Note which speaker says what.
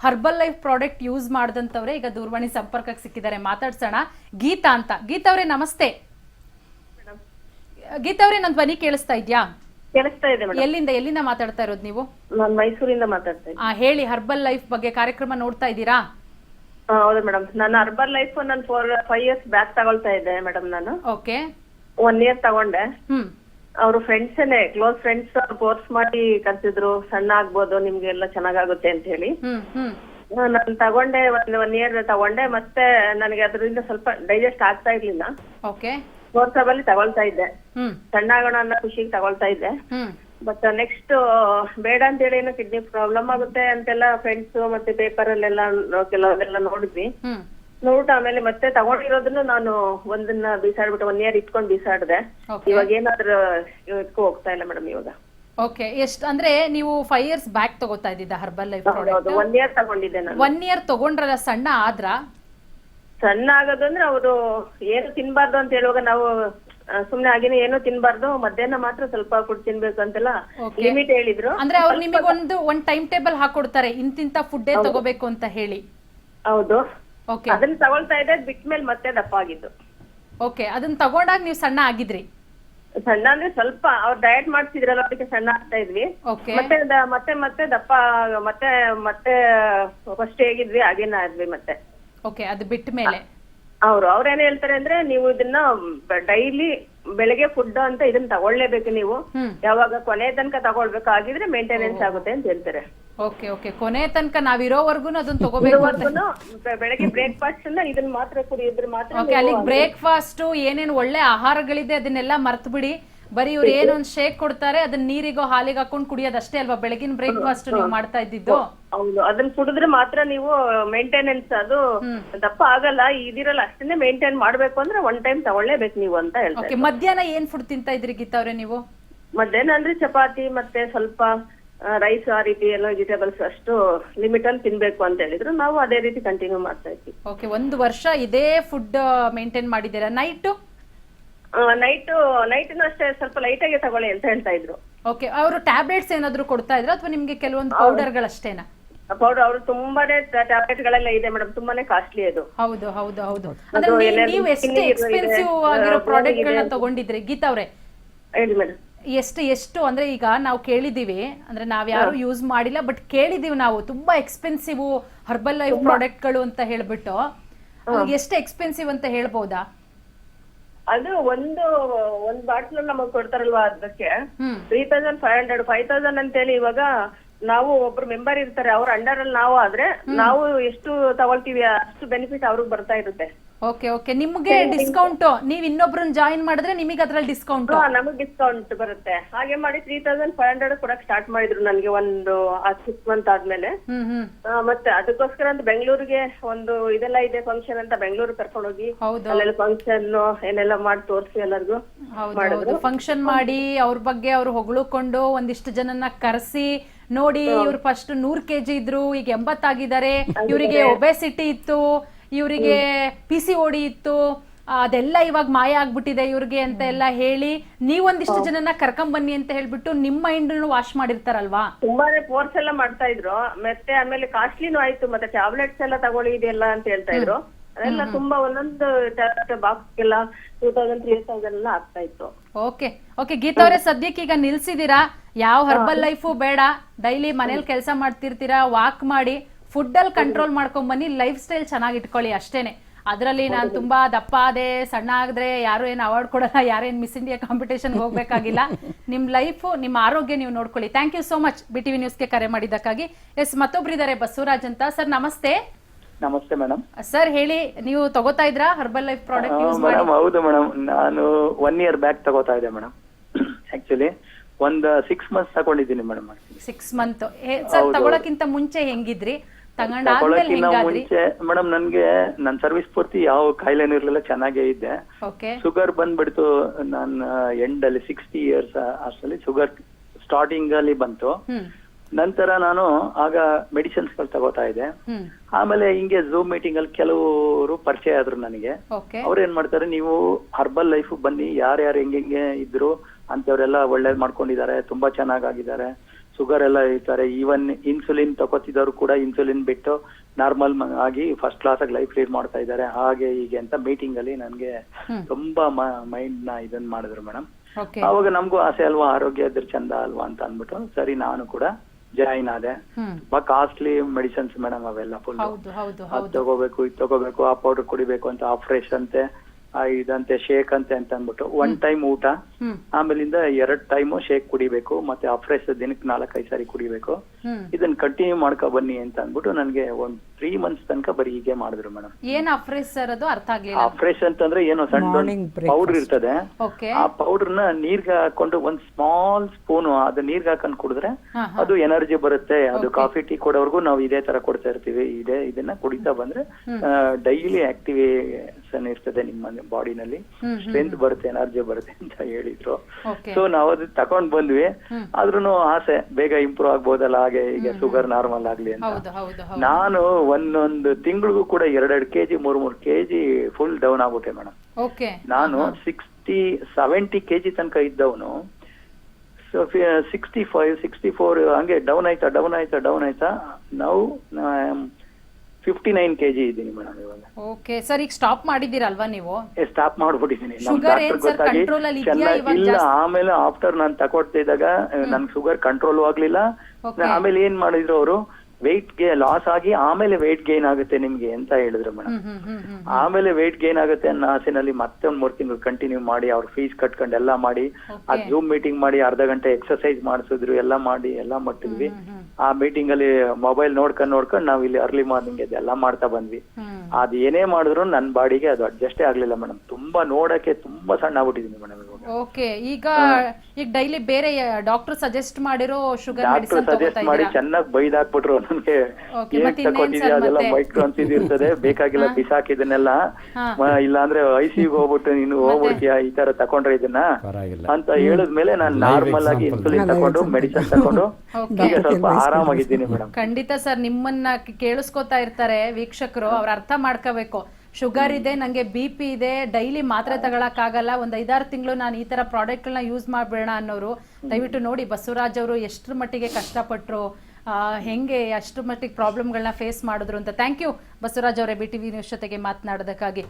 Speaker 1: Herbal life product use ಮಾಡ್ದಂತವ್ರೆ ಈಗ ದೂರವಾಣಿ ಸಂಪರ್ಕಕ್ಕೆ ಸಿಕ್ಕಿದ್ದಾರೆ. ಮಾತಾಡ್ಸೋಣ. ಗೀತಾ ಅಂತ. ಗೀತಾ ಅವರೇ ನಮಸ್ತೆ. ಗೀತಾ ಅವರೇ ನನ್ನ ಧ್ವನಿ ಕೇಳಿಸ್ತಾ ಇದ್ಯಾ?
Speaker 2: ಕೇಳಿಸ್ತಾ ಇದೆ ಮೇಡಮ್.
Speaker 1: ಎಲ್ಲಿಂದ ಎಲ್ಲಿಂದ ಮಾತಾಡ್ತಾ ಇರೋದು ನೀವು?
Speaker 2: ನಾನು ಮೈಸೂರಿಂದ ಮಾತಾಡ್ತಾ ಇದ್ದೀನಿ.
Speaker 1: ಆ, ಹೇಳಿ ಹರ್ಬಲ್ ಲೈಫ್ ಬಗ್ಗೆ ಕಾರ್ಯಕ್ರಮ ನೋಡ್ತಾ ಇದ್ದೀರಾ?
Speaker 2: ಹಾ, ಹೌದು ಮೇಡಮ್. ನಾನು ಹರ್ಬಲ್ ಲೈಫ್ ನಾನು ಫೋರ್ ಫೈವ್ ಇಯರ್ಸ್ ಬ್ಯಾಕ್ ತಗೊಳ್ತಾ ಇದ್ದೆ ಮೇಡಮ್ ನಾನು.
Speaker 1: ಓಕೆ
Speaker 2: ಒನ್ ಇಯರ್ ತಗೊಂಡೆ.
Speaker 1: ಹ್ಮ್.
Speaker 2: ಅವರು ಫ್ರೆಂಡ್ಸೇನೆ ಕ್ಲೋಸ್ ಫ್ರೆಂಡ್ಸ್ ಕೋರ್ಸ್ ಮಾಡಿ ಕಲ್ತಿದ್ರು ಸಣ್ಣ ಆಗ್ಬೋದು ನಿಮ್ಗೆ ಎಲ್ಲ ಚೆನ್ನಾಗಾಗುತ್ತೆ ಅಂತ ಹೇಳಿ. ನಾನು ತಗೊಂಡೆ ಒಂದ್ ಒನ್ ಇಯರ್ ತಗೊಂಡೆ ಮತ್ತೆ ನನಗೆ ಅದರಿಂದ ಸ್ವಲ್ಪ ಡೈಜೆಸ್ಟ್ ಆಗ್ತಾ ಇರ್ಲಿಲ್ಲ.
Speaker 1: ಓಕೆ
Speaker 2: ಅಲ್ಲಿ ತಗೊಳ್ತಾ ಇದ್ದೆ. ಸಣ್ಣ ಆಗೋಣ ಅನ್ನೋ ಖುಷಿಗೆ ತಗೊಳ್ತಾ ಇದ್ದೆ. ಬಟ್ ನೆಕ್ಸ್ಟ್ ಬೇಡ ಅಂತ ಹೇಳಿ ಏನೋ ಕಿಡ್ನಿ ಪ್ರಾಬ್ಲಮ್ ಆಗುತ್ತೆ ಅಂತೆಲ್ಲ ಫ್ರೆಂಡ್ಸ್ ಮತ್ತೆ ಪೇಪರ್ ಅಲ್ಲೆಲ್ಲ ಕೆಲವೆಲ್ಲ ನೋಡಿದ್ವಿ. ನೋಡ್ಬಿಟ್ಟು ಆಮೇಲೆ ಮತ್ತೆ ತಗೊಂಡಿರೋದನ್ನು ನಾನು ಒಂದನ್ನ ಬಿಸಾಡ್ಬಿಟ್ಟು ಒನ್ ಇಯರ್ ಇಟ್ಕೊಂಡು ಬೀಸಾಡ್ದೆ. ಇವಾಗ ಏನಾದ್ರೂ ಇದಕ್ಕೂ ಹೋಗ್ತಾ ಇಲ್ಲ ಮೇಡಮ್ ಇವಾಗ.
Speaker 1: ಓಕೆ ಎಷ್ಟು ಅಂದ್ರೆ ನೀವು ಫೈವ್ ಇಯರ್ಸ್ ಬ್ಯಾಕ್ ತಗೋತಾ ಇದ್ದಿದ್ದ herbal life product
Speaker 2: one year ತಗೊಂಡಿದ್ದೆ ನಾನು.
Speaker 1: ಒನ್ ಇಯರ್ ತಗೊಂಡ್ರಲ್ಲ ಸಣ್ಣ ಆದ್ರ?
Speaker 2: ಸಣ್ಣ ಆಗೋದು ಅಂದ್ರೆ ಅವರು ಏನು ತಿನ್ಬಾರ್ದು ಅಂತ ಹೇಳುವಾಗ ನಾವು ಆ, ಸುಮ್ನೆ ಆಗಿನ ಏನು ತಿನ್ಬಾರ್ದು ಮಧ್ಯಾಹ್ನ ಮಾತ್ರ ಸ್ವಲ್ಪ ಫುಡ್ ತಿನ್ಬೇಕು ಅಂತೆಲ್ಲ
Speaker 1: Okay.
Speaker 2: ಲಿಮಿಟ್ ಹೇಳಿದ್ರು.
Speaker 1: ಅಂದ್ರೆ ಅವ್ರು ನಿಮಗೆ ಒಂದು ಒಂದ್ ಟೈಮ್ ಟೇಬಲ್ ಹಾಕೊಡ್ತಾರೆ ಇಂತಿಂತ ಫುಡ್ಡೇ ತಗೋಬೇಕು ಅಂತ ಹೇಳಿ.
Speaker 2: ಹೌದು.
Speaker 1: ಓಕೆ
Speaker 2: ಅದನ್ನ ತಗೊಳ್ತಾ ಇದ್ದೆ ಬಿಟ್ಮೇಲೆ ಮತ್ತೆ ದಪ್ಪ ಆಗಿದ್ದು.
Speaker 1: ಓಕೆ ಅದನ್ನ ತಗೊಂಡಾಗ ನೀವು ಸಣ್ಣ ಆಗಿದ್ರಿ?
Speaker 2: ಸಣ್ಣ ಅಂದ್ರೆ ಸ್ವಲ್ಪ ಅವ್ರು ಡಯಟ್ ಮಾಡ್ತಿದ್ರಲ್ಲ ಅದಕ್ಕೆ ಸಣ್ಣ ಆಗ್ತಾ ಇದ್ವಿ.
Speaker 1: ಓಕೆ
Speaker 2: ಮತ್ತೆ ದ- ಮತ್ತೆ ಮತ್ತೆ ದಪ್ಪ ಮತ್ತೆ ಮತ್ತೆ ಫಸ್ಟ್ ಹೇಗಿದ್ವಿ ಹಾಗೇನ ಆದ್ವಿ ಮತ್ತೆ.
Speaker 1: ಓಕೆ ಅದು ಬಿಟ್ಟ ಮೇಲೆ.
Speaker 2: ಅವ್ರು ಅವ್ರೇನ್ ಹೇಳ್ತಾರೆ ಅಂದ್ರೆ ನೀವು ಇದನ್ನ ಡೈಲಿ ಬೆಳಗ್ಗೆ ಫುಡ್ ಅಂತ ಇದನ್ನ ತಗೊಳ್ಳೇಬೇಕು ನೀವು.
Speaker 1: ಹ್ಮ್.
Speaker 2: ಯಾವಾಗ ಕೊನೆ ತನಕ ತಗೊಳ್ಬೇಕಾಗಿದ್ರೆ ಮೇಂಟೆನೆನ್ಸ್ ಆಗುತ್ತೆ ಅಂತ ಹೇಳ್ತಾರೆ.
Speaker 1: Okay okay. ಕೊನೆ ತನಕ ನಾವಿರೋವರೆಗೂ ಅದನ್ನ ತಗೋಬೇಕು ಅಂತ.
Speaker 2: ಇದುವರೆಗೂನು ಬೆಳಗ್ಗೆ ಬ್ರೇಕ್ಫಾಸ್ಟ್ ಅನ್ನ ಇದನ್ನ ಮಾತ್ರ ಕುಡಿಯೋದ್ರ ಮಾತ್ರ
Speaker 1: ಓಕೆ ಅಲ್ಲಿ ಬ್ರೇಕ್ಫಾಸ್ಟ್ ಏನೇನ್ ಒಳ್ಳೆ ಆಹಾರಗಳಿದೆ ಅದನ್ನೆಲ್ಲ ಮರ್ತ್ ಬಿಡಿ ಬರೀ ಇವ್ರು ಒಂದ್ ಶೇಕ್ ಕೊಡ್ತಾರೆ ಅದನ್ನ ನೀರಿಗೋ ಹಾಲಿಗೆ ಹಾಕೊಂಡ್ ಕುಡಿಯೋದಷ್ಟೇ ಅಲ್ವಾ? ಬೆಳಗಿನ ಬ್ರೇಕ್ಫಾಸ್ಟ್ ನೀವು ಮಾಡ್ತಾ ಇದ್ದಿದ್ದು?
Speaker 2: ಹೌದು. ಅದನ್ನ ಕುಡಿದ್ರೆ ಮಾತ್ರ ನೀವು ಮೇಂಟೆನೆನ್ಸ್ ಅದು ದಪ್ಪ ಆಗಲ್ಲ ಇದಿರಲ್ಲ ಅಷ್ಟನ್ನೇ ಮೇಂಟೈನ್ ಮಾಡ್ಬೇಕು ಅಂದ್ರೆ ಒನ್ ಟೈಮ್ ತಗೊಳ್ಳೇಬೇಕು ನೀವು ಅಂತ ಹೇಳ್ತಾರೆ
Speaker 1: ಓಕೆ ಮಧ್ಯಾಹ್ನ ಏನ್ ಫುಡ್ ತಿಂತಾ ಇದ್ರಿ ಗೀತಾ ಅವ್ರೆ ನೀವು?
Speaker 2: ಮಧ್ಯಾಹ್ನ ಅಂದ್ರೆ ಚಪಾತಿ ಮತ್ತೆ ಸ್ವಲ್ಪ ರೈಸ್ ಆ ರೀತಿ ಎಲ್ಲ ವೆಜಿಟೇಬಲ್ಸ್ ಅಷ್ಟು ಲಿಮಿಟ್ ಅಲ್ಲಿ ತಿನ್ಬೇಕು ಅಂತ ಹೇಳಿದ್ರು. ನಾವು ಅದೇ ರೀತಿ ಕಂಟಿನ್ಯೂ ಮಾಡ್ತಾ ಇದ್ವಿ.
Speaker 1: ಓಕೆ ಒಂದು ವರ್ಷ ಇದೇ ಫುಡ್ ಮೇಂಟೈನ್ ಮಾಡಿದೀರಾ ನೈಟು
Speaker 2: ನೈಟ್ ನೈಟ್ನು ಅಷ್ಟೇ ಸ್ವಲ್ಪ ಲೈಟ್ ಆಗಿ ತಗೊಳ್ಳಿ ಅಂತ ಹೇಳ್ತಾ ಇದ್ರು.
Speaker 1: ಓಕೆ ಅವರು ಟ್ಯಾಬ್ಲೆಟ್ಸ್ ಏನಾದ್ರು ಕೊಡ್ತಾ ಇದ್ರ ಅಥವಾ ನಿಮ್ಗೆ ಕೆಲವೊಂದು ಪೌಡರ್ಗಳಷ್ಟೇನಾ
Speaker 2: ಪೌಡರ್ ಅವರು ತುಂಬಾನೇ ಟ್ಯಾಬ್ಲೆಟ್ ಗಳೆಲ್ಲ ಇದೆ ಮೇಡಮ್ ತುಂಬಾನೇ ಕಾಸ್ಟ್ಲಿ ಅದು.
Speaker 1: ಹೌದು ಹೌದು ಹೌದು. ಅಂದ್ರೆ ನೀವ್- ನೀವು ಎಷ್ಟು ಎಕ್ಸ್ಪೆನ್ಸಿವ್ ಆಗಿರೋ ಪ್ರಾಡಕ್ಟ್ ಗಳನ್ನ. ತಗೊಂಡಿದ್ರಿ? ಗೀತಾ ಅವ್ರೆ.
Speaker 2: ಹೇಳಿ ಮೇಡಮ್.
Speaker 1: ಎಷ್ಟು ಎಷ್ಟು ಅಂದ್ರೆ ಈಗ ನಾವು ಕೇಳಿದೀವಿ ಅಂದ್ರೆ ನಾವ್ ಯಾರು ಯೂಸ್ ಮಾಡಿಲ್ಲ ಬಟ್ ಕೇಳಿದೀವಿ ನಾವು. ತುಂಬಾ ಎಕ್ಸ್ಪೆನ್ಸಿವ್ ಹರ್ಬಲ್ ಲೈಫ್ ಪ್ರಾಡಕ್ಟ್ಗಳು ಅಂತ ಹೇಳ್ಬಿಟ್ಟು. ಎಷ್ಟು ಎಕ್ಸ್ಪೆನ್ಸಿವ್ ಅಂತ ಹೇಳ್ಬೋದಾ?
Speaker 2: ಅದು ಒಂದು ಒಂದ್ ಬಾಟ್ಲ್ ನಮಗ್ ಕೊಡ್ತಾರಲ್ವಾ ಅದಕ್ಕೆ three thousand five hundred five thousand ಅಂತೇಳಿ ಇವಾಗ ನಾವು ಒಬ್ರು ಮೆಂಬರ್ ಇರ್ತಾರೆ ಅವ್ರ ಅಂಡರ್ ಅಲ್ಲಿ ನಾವು ಆದ್ರೆ ನಾವು ಎಷ್ಟು ತಗೊಳ್ತೀವಿ ಅಷ್ಟು ಬೆನಿಫಿಟ್ ಅವ್ರಿಗೆ ಬರ್ತಾ ಇರುತ್ತೆ.
Speaker 1: ಓಕೆ ಓಕೆ ನಿಮಗೆ ಡಿಸ್ಕೌಂಟ್ ನೀವು ಇನ್ನೊಬ್ರನ್ನ ಜಾಯಿನ್ ಮಾಡಿದ್ರೆ ನಿಮಗೆ ಅದ್ರಲ್ಲಿ ಡಿಸ್ಕೌಂಟ್
Speaker 2: ಹಾ, ನಮಗೆ ಡಿಸ್ಕೌಂಟ್ ಬರುತ್ತೆ. ಹಾಗೆ ಮಾಡಿ ತ್ರೀ ತೌಸಂಡ್ ಫೈವ್ ಹಂಡ್ರೆಡ್ ಕೊಡಕ್ ಸ್ಟಾರ್ಟ್ ಮಾಡಿದ್ರು ನನ್ಗೆ ಒಂದು ಸಿಕ್ಸ್ ಮಂತ್ ಆದ್ಮೇಲೆ.
Speaker 1: ಹ್ಮ್ ಹ್ಮ್.
Speaker 2: ಆ, ಮತ್ತೆ ಅದಕ್ಕೋಸ್ಕರ ಅಂತ ಬೆಂಗಳೂರಿಗೆ ಒಂದು ಇದೆಲ್ಲ ಇದೆ ಫಂಕ್ಷನ್ ಅಂತ ಬೆಂಗಳೂರು ಕರ್ಕೊಂಡು ಹೋಗಿ.
Speaker 1: ಹೌದು.
Speaker 2: ಅಲ್ಲೆಲ್ಲ ಫಂಕ್ಷನ್ ಏನೆಲ್ಲ ಮಾಡಿ ತೋರಿಸಿ ಎಲ್ಲರಿಗೂ
Speaker 1: ಹೌದು ಹೌದು. ಫಂಕ್ಷನ್ ಮಾಡಿ ಅವ್ರ ಬಗ್ಗೆ ಅವ್ರು ಹೊಗಳಕೊಂಡು ಒಂದಿಷ್ಟು ಜನನ್ನ ಕರೆಸಿ ನೋಡಿ ಇವ್ರು ಫಸ್ಟ್ ನೂರ್ ಕೆಜಿ ಇದ್ರು ಈಗ ಎಂಬತ್ತಾಗಿದ್ದಾರೆ. ಇವರಿಗೆ ಒಬೆಸಿಟಿ ಇತ್ತು. ಇವರಿಗೆ ಪಿ ಸಿ ಓಡಿ ಇತ್ತು ಅದೆಲ್ಲ ಇವಾಗ ಮಾಯ ಆಗ್ಬಿಟ್ಟಿದೆ ಇವ್ರಿಗೆ ಅಂತ ಎಲ್ಲ ಹೇಳಿ ನೀವೊಂದಿಷ್ಟು ಜನನ ಕರ್ಕೊಂಡ್ ಬನ್ನಿ ಅಂತ ಹೇಳ್ಬಿಟ್ಟು ನಿಮ್ಮ ಮೈಂಡ್ ವಾಶ್ ಮಾಡಿರ್ತಾರಲ್ವಾ?
Speaker 2: ತುಂಬಾನೇ ಫೋರ್ಸ್ ಎಲ್ಲ ಮಾಡ್ತಾ ಇದ್ರು. ಮತ್ತೆ ಆಮೇಲೆ ಕಾಸ್ಟ್ಲಿನೂ ಆಯ್ತು ಮತ್ತೆ ಟ್ಯಾಬ್ಲೆಟ್ಸ್ ಎಲ್ಲ ತಗೊಳ್ಳಿ ಇದೆಲ್ಲ ಅಂತ ಹೇಳ್ತಾ ಇದ್ರು. ಅದೆಲ್ಲ ತುಂಬಾ ಒಂದೊಂದು ಬಾಕ್ಸ್ ಎಲ್ಲ ಟೂ ತೌಸಂಡ್ ತ್ರೀ ತೌಸಂಡ್ ಎಲ್ಲ ಆಗ್ತಾ ಇತ್ತು.
Speaker 1: Okay okay. ಗೀತಾ ಅವರೇ ಸದ್ಯಕ್ಕೆ ಈಗ ನಿಲ್ಸಿದೀರಾ? ಯಾವ ಹರ್ಬಲ್ ಲೈಫು ಬೇಡ. ಡೈಲಿ ಮನೇಲಿ ಕೆಲಸ ಮಾಡ್ತಿರ್ತೀರಾ? ವಾಕ್ ಮಾಡಿ. ಫುಡ್ ಅಲ್ಲಿ ಕಂಟ್ರೋಲ್ ಮಾಡ್ಕೊಂಡ್ ಬನ್ನಿ ಲೈಫ್ ಸ್ಟೈಲ್ ಚೆನ್ನಾಗಿ ಇಟ್ಕೊಳ್ಳಿ ಅಷ್ಟೇನೆ. ಅದರಲ್ಲಿ ನಾನು ತುಂಬಾ ದಪ್ಪ ಆದೆ ಸಣ್ಣ ಆಗದ್ರೆ ಯಾರು ಏನು ಅವಾರ್ಡ್ ಕೊಡಲ್ಲ ಯಾರೇನು ಮಿಸ್ ಇಂಡಿಯಾ ಕಾಂಪಿಟೇಷನ್ ಹೋಗ್ಬೇಕಾಗಿಲ್ಲ. ನಿಮ್ ಲೈಫ್ ನಿಮ್ಮ ಆರೋಗ್ಯ ನೀವು ನೋಡ್ಕೊಳ್ಳಿ. Thank you so much B T V ನ್ಯೂಸ್ಗೆ ಕರೆ ಮಾಡಿದ್ದಕ್ಕಾಗಿ. ಎಸ್ ಮತ್ತೊಬ್ರು ಇದ್ದಾರೆ ಬಸವರಾಜ್ ಅಂತ. ಸರ್ ನಮಸ್ತೆ.
Speaker 3: ನಮಸ್ತೆ ಮೇಡಮ್
Speaker 1: ಸರ್ ಹೇಳಿ ನೀವು ತಗೋತಾ ಇದ್ರಾ? ಹರ್ಬಲ್ ಲೈಫ್ ಪ್ರಾಡಕ್ಟ್ ಯೂಸ್ ಮಾಡಿ?
Speaker 3: ಮೇಡಮ್ ಹೌದು ಮೇಡಮ್ ನಾನು ಒನ್ ಇಯರ್ ಬ್ಯಾಕ್ ತಗೋತಾ ಇದ್ದೆ ಮೇಡಮ್ ಆಕ್ಚುಲಿ ಒಂದ್ ಸಿಕ್ಸ್ ಮಂತ್ಸ್ ತಗೊಂಡಿದ್ದೀನಿ ಮೇಡಮ್
Speaker 1: ಸಿಕ್ಸ್ ಮಂತ್ ಸರ್ ತಗೊಳಕ್ಕಿಂತ ಮುಂಚೆ ಹೆಂಗಾದ್ರಿ?
Speaker 3: ಮುಂಚೆ ಮೇಡಮ್ ನನ್ಗೆ ನನ್ ಸರ್ವಿಸ್ ಪೂರ್ತಿ ಯಾವ ಕಾಯಿಲೆನೂ ಇರ್ಲಿಲ್ಲ ಚೆನ್ನಾಗೇ ಇದ್ದೆ. ಶುಗರ್ ಬಂದ್ಬಿಡ್ತು ನಾನು ಎಂಡ್ ಅಲ್ಲಿ ಸಿಕ್ಸ್ಟಿ ಇಯರ್ಸ್ ಅಷ್ಟರಲ್ಲಿ ಶುಗರ್ ಸ್ಟಾರ್ಟಿಂಗ್ ಅಲ್ಲಿ ಬಂತು ನಂತರ ನಾನು ಆಗ ಮೆಡಿಸಿನ್ಸ್ಗಳು ತಗೋತಾ ಇದ್ದೆ. ಆಮೇಲೆ ಹಿಂಗೆ ಝೂಮ್ ಮೀಟಿಂಗ್ ಅಲ್ಲಿ ಕೆಲವರು ಪರಿಚಯ ಆದ್ರು ನನಗೆ.
Speaker 1: ಅವ್ರೇನ್
Speaker 3: ಅವ್ರು ಏನ್ ಮಾಡ್ತಾರೆ ನೀವು ಹರ್ಬಲ್ ಲೈಫ್ ಬನ್ನಿ ಯಾರ್ಯಾರು ಹೆಂಗೆ ಇದ್ರು ಅಂತವ್ರೆಲ್ಲ ಒಳ್ಳೇದ್ ಮಾಡ್ಕೊಂಡಿದ್ದಾರೆ ತುಂಬಾ ಚೆನ್ನಾಗಾಗಿದ್ದಾರೆ ಶುಗರ್ ಎಲ್ಲ ಇರ್ತಾರೆ ಈವನ್ ಇನ್ಸುಲಿನ್ ತಗೋತಿದ್ದವ್ರು ಕೂಡ ಇನ್ಸುಲಿನ್ ಬಿಟ್ಟು ನಾರ್ಮಲ್ ಆಗಿ ಫಸ್ಟ್ ಕ್ಲಾಸ್ ಆಗಿ ಲೈಫ್ ಲೀಡ್ ಮಾಡ್ತಾ ಇದ್ದಾರೆ. ಹಾಗೆ ಹೀಗೆ ಅಂತ ಮೀಟಿಂಗ್ ಅಲ್ಲಿ ನನ್ಗೆ ತುಂಬಾ ಮೈಂಡ್ನ ಇದನ್ ಮಾಡಿದ್ರು ಮೇಡಮ್ ಅವಾಗ ನಮಗೂ ಆಸೆ ಅಲ್ವಾ ಆರೋಗ್ಯ ಇದ್ರೆ ಚಂದ ಅಲ್ವಾ ಅಂತ ಅಂದ್ಬಿಟ್ಟು ಸರಿ ನಾನು ಕೂಡ ಜಾಯಿನ್ ಆದೆ. ತುಂಬಾ ಕಾಸ್ಟ್ಲಿ ಮೆಡಿಸಿನ್ಸ್ ಮೇಡಮ್ ಅವೆಲ್ಲ ಫುಲ್ ಅದ್ ತಗೋಬೇಕು ಇದು ತಗೋಬೇಕು ಆ ಪೌಡರ್ ಕುಡಿಬೇಕು ಅಂತ ಆ ಫ್ರೆಶ್ ಅಂತೆ. ಆ ಇದಂತೆ ಶೇಕ್ ಅಂತೆ ಅಂತ ಅಂದ್ಬಿಟ್ಟು ಒನ್ ಟೈಮ್ ಊಟ ಆಮೇಲಿಂದ ಎರಡ್ ಟೈಮ್ ಶೇಕ್ ಕುಡಿಬೇಕು ಮತ್ತೆ ಅಫ್ರೆಸ್ ಫ್ರೆಶ್ ದಿನಕ್ಕೆ ನಾಲ್ಕೈದು ಸಾರಿ ಕುಡಿಬೇಕು. ಇದನ್ನ ಕಂಟಿನ್ಯೂ ಮಾಡ್ಕೊ ಬನ್ನಿ ಅಂತ ಅಂದ್ಬಿಟ್ಟು ನನ್ಗೆ ಒಂದ್ ತ್ರೀ ಮಂತ್ಸ್ ತನಕ ಬರೀ ಹೀಗೆ ಮಾಡಿದ್ರು ಮೇಡಮ್
Speaker 1: ಏನ್ ಅಫ್ರೆಸ್ ಸರ್ ಅದು ಅರ್ಥ
Speaker 3: ಆ
Speaker 1: ಆಗ್ಲಿಲ್ಲ
Speaker 3: ಫ್ರೆಶ್ ಅಂತಂದ್ರೆ ಏನೋ ಸಣ್ಣ ಪೌಡರ್ ಇರ್ತದೆ. ಆ ಪೌಡರ್ನ ನೀರ್ಗೆ ಹಾಕೊಂಡು ಒಂದ್ ಸ್ಮಾಲ್ ಸ್ಪೂನ್ ಅದ ನೀರ್ಗೆ ಹಾಕೊಂಡ್ ಕುಡಿದ್ರೆ ಅದು ಎನರ್ಜಿ ಬರುತ್ತೆ. ಅದು ಕಾಫಿ ಟೀ ಕೊಡೋರ್ಗು ನಾವು ಇದೇ ತರ ಕೊಡ್ತಾ ಇರ್ತೀವಿ. ಇದೇ ಇದನ್ನ ಕುಡಿತಾ ಬಂದ್ರೆ
Speaker 1: ಡೈಲಿ
Speaker 3: ಡೈಲಿ ಆಕ್ಟಿವೇಶನ್ ಇರ್ತದೆ ನಿಮ್ಮ ಬಾಡಿನಲ್ಲಿ. ಸ್ಟ್ರೆಂತ್ ಬರುತ್ತೆ ಎನರ್ಜಿ ಬರುತ್ತೆ ಅಂತ ಹೇಳಿದ್ರು. ಸೊ ನಾವು ಅದು ತಕೊಂಡ್ ಬಂದ್ವಿ. ಆದ್ರೂ ಆಸೆ ಬೇಗ ಇಂಪ್ರೂವ್ ಆಗ್ಬೋದಲ್ಲ ಹಾಗೆ ಈಗ ಶುಗರ್ ನಾರ್ಮಲ್ ಆಗ್ಲಿ ಅಂತ. ನಾನು ಒಂದೊಂದು ತಿಂಗಳಿಗೂ ಕೂಡ ಎರಡೆರಡು ಕೆಜಿ ಮೂರ್ ಮೂರ್ ಕೆಜಿ ಫುಲ್ ಡೌನ್ ಆಗುತ್ತೆ ಮೇಡಮ್. ನಾನು ಸಿಕ್ಸ್ಟಿ ಸೆವೆಂಟಿ ಕೆಜಿ ತನಕ ಇದ್ದವನು. So sixty five sixty four ಹಂಗೆ ಡೌನ್ ಆಯ್ತಾ ಡೌನ್ ಆಯ್ತಾ ಡೌನ್ ಆಯ್ತಾ. ನಾವು ಫಿಫ್ಟಿ ನೈನ್ ಕೆಜಿ ಇದ್ದೀನಿ ಮೇಡಮ್ ಇವಾಗ.
Speaker 1: ಓಕೆ ಸರ್ ಈಗ ಸ್ಟಾಪ್ ಮಾಡಿದ್ದೀರಲ್ವಾ ನೀವು?
Speaker 3: ಸ್ಟಾಪ್ ಮಾಡ್ಬಿಟ್ಟಿದ್ದೀನಿ. ನಮ್
Speaker 1: Sugar
Speaker 3: ಡಾಕ್ಟರ್
Speaker 1: sir
Speaker 3: ಗೊತ್ತಾಗಿ
Speaker 1: control ಅಲ್ಲಿ ಇದ್ಯಾ
Speaker 3: ಚೆನ್ನಾಗಿ
Speaker 1: ಇವಾಗ
Speaker 3: ಇಲ್ಲ
Speaker 1: ಜಾಸ್ತಿ?
Speaker 3: ಆಮೇಲೆ ಆಫ್ಟರ್ ನಾನು ತಗೊಳ್ತಿದ್ದಾಗ ನನ್ ಶುಗರ್ ಕಂಟ್ರೋಲ್ ಆಗ್ಲಿಲ್ಲ.
Speaker 1: Okay.
Speaker 3: ಆಮೇಲೆ ಏನ್ ಮಾಡಿದ್ರು ಅವರು? ವೆಯ್ಟ್ಗೆ ಲಾಸ್ ಆಗಿ ಆಮೇಲೆ ವೆಯ್ಟ್ ಗೇನ್ ಆಗುತ್ತೆ ನಿಮ್ಗೆ ಅಂತ ಹೇಳಿದ್ರು ಮೇಡಮ್.
Speaker 1: ಹ್ಮ್ ಹ್ಮ್ ಹ್ಮ್ ಹ್ಮ್
Speaker 3: ಆಮೇಲೆ ವೆಯ್ಟ್ ಗೇನ್ ಆಗುತ್ತೆ ಅನ್ನೋ ಆಸೆನಲ್ಲಿ ಮತ್ತೆ ಒಂದ್ ಮೂರ್ ತಿಂಗಳು ಕಂಟಿನ್ಯೂ ಮಾಡಿ ಅವ್ರ ಫೀಸ್ ಕಟ್ಕೊಂಡು ಎಲ್ಲ ಮಾಡಿ ಆ. ಜೂಮ್ ಮೀಟಿಂಗ್ ಮಾಡಿ ಅರ್ಧ ಗಂಟೆ ಎಕ್ಸರ್ಸೈಸ್ ಮಾಡಿಸಿದ್ರು ಎಲ್ಲ ಮಾಡಿ ಎಲ್ಲ ಮಟ್ಟಿದ್ವಿ
Speaker 1: ಹ್ಮ್ ಹ್ಮ್.
Speaker 3: ಆ ಮೀಟಿಂಗ್ ಅಲ್ಲಿ ಮೊಬೈಲ್ ನೋಡ್ಕೊಂಡ್ ನೋಡ್ಕೊಂಡ್ ನಾವ್ ಇಲ್ಲಿ ಅರ್ಲಿ ಮಾರ್ನಿಂಗ್ ಇದೆಲ್ಲ ಮಾಡ್ತಾ ಬಂದ್ವಿ. ಅದ್ ಏನೇ ಮಾಡಿದ್ರು ನನ್ ಬಾಡಿಗೆ ಅದು ಅಡ್ಜಸ್ಟೇ ಆಗ್ಲಿಲ್ಲ ಮೇಡಮ್ ತುಂಬಾ ನೋಡಕ್ಕೆ ತುಂಬಾ ಸಣ್ಣ ಆಗ್ಬಿಟ್ಟಿದೀನಿ ಮೇಡಮ್ ಇವಾಗ.
Speaker 1: ಓಕೆ ಈಗ ಈಗ ಡೈಲಿ ಬೇರೆ ಡಾಕ್ಟರ್ ಸಜೆಸ್ಟ್ ಮಾಡಿರೋ ಶುಗರ್
Speaker 3: ಡಾಕ್ಟರ್ ಸಜೆಸ್ಟ್ ಮಾಡಿ ಚೆನ್ನಾಗಿ ಬೈದ್ ಹಾಕ್ಬಿಟ್ರು ನನ್ಗೆ. ಏನ್
Speaker 1: sir
Speaker 3: ಅದೆಲ್ಲ
Speaker 1: ಮತ್ತೆ?
Speaker 3: ಮೈಕ್ರೋನ್ಸ್ ಇದು ಇರ್ತದೆ ಬೇಕಾಗಿಲ್ಲ ಬಿಸಾಕಿದನ್ನೆಲ್ಲ
Speaker 1: ಹಾ.
Speaker 3: ಇಲ್ಲ ಅಂದ್ರೆ ಐಸಿಗೆ ಹೋಗ್ಬಿಟ್ಟು ನೀನು ಹೋಗ್ಬಿಡ್ತೀಯಾ? ಈ ತರ ತಕೊಂಡ್ರೆ ಇದನ್ನ? ಅಂತ ಹೇಳಿದ್ಮೇಲೆ ನಾನು ನಾರ್ಮಲ್ ಆಗಿ. ಇನ್ಸುಲಿನ್ ತಕೊಂಡು ಮೆಡಿಸನ್ ತಕೊಂಡು ಈಗ ಸ್ವಲ್ಪ ಆರಾಮಾಗಿದ್ದೀನಿ ಮೇಡಮ್
Speaker 1: ಖಂಡಿತ ಸರ್ ನಿಮ್ಮನ್ನ ಕೇಳಿಸ್ಕೊತಾ ಇರ್ತಾರೆ ವೀಕ್ಷಕರು. ಅವ್ರ ಅರ್ಥ ಮಾಡ್ಕೋಬೇಕು. ಶುಗರ್ ಇದೆ ನಂಗೆ ಬಿ ಪಿ ಇದೆ ಡೈಲಿ ಮಾತ್ರೆ ತಗೊಳಕ್ಕಾಗಲ್ಲ ಒಂದ್ ಐದಾರು ತಿಂಗಳು ನಾನು ಈ ತರ ಪ್ರಾಡಕ್ಟ್ಗಳನ್ನ ಯೂಸ್ ಮಾಡ್ಬೇಡ ಅನ್ನೋರು ದಯವಿಟ್ಟು ನೋಡಿ ಬಸವರಾಜ್ ಅವರು ಎಷ್ಟ್ರ ಮಟ್ಟಿಗೆ ಕಷ್ಟಪಟ್ರು ಆ, ಹೆಂಗೆ ಅಷ್ಟು ಮಟ್ಟಿಗೆ ಪ್ರಾಬ್ಲಮ್ಗಳನ್ನ ಫೇಸ್ ಮಾಡಿದ್ರು ಅಂತ. ಥ್ಯಾಂಕ್ ಯು ಬಸವರಾಜ್ ಅವರೇ ಬಿ ಟಿ ವಿ ನ್ಯೂಸ್ ಜೊತೆಗೆ ಮಾತನಾಡೋದಕ್ಕಾಗಿ.